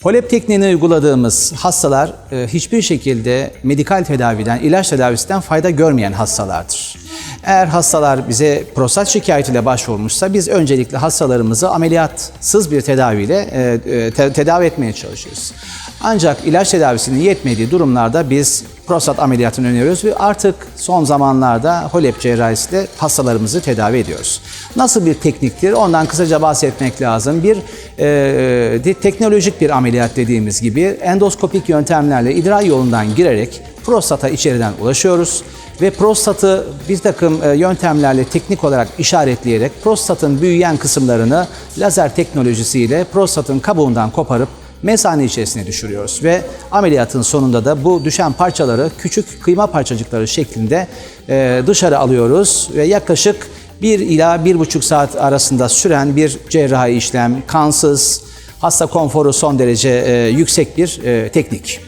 Polep tekniğini uyguladığımız hastalar e, hiçbir şekilde medikal tedaviden, ilaç tedavisinden fayda görmeyen hastalardır. Eğer hastalar bize prostat şikayetiyle başvurmuşsa biz öncelikle hastalarımızı ameliyatsız bir tedaviyle e, e, te- tedavi etmeye çalışıyoruz. Ancak ilaç tedavisinin yetmediği durumlarda biz prostat ameliyatını öneriyoruz ve artık son zamanlarda HOLEP cerrahisiyle hastalarımızı tedavi ediyoruz. Nasıl bir tekniktir? Ondan kısaca bahsetmek lazım. Bir e, de- teknolojik bir ameliyat dediğimiz gibi endoskopik yöntemlerle idrar yolundan girerek prostata içeriden ulaşıyoruz ve prostatı bir takım e, yöntemlerle teknik olarak işaretleyerek prostatın büyüyen kısımlarını lazer teknolojisiyle prostatın kabuğundan koparıp mesane içerisine düşürüyoruz ve ameliyatın sonunda da bu düşen parçaları küçük kıyma parçacıkları şeklinde e, dışarı alıyoruz ve yaklaşık 1 ila 1,5 saat arasında süren bir cerrahi işlem, kansız, hasta konforu son derece e, yüksek bir e, teknik.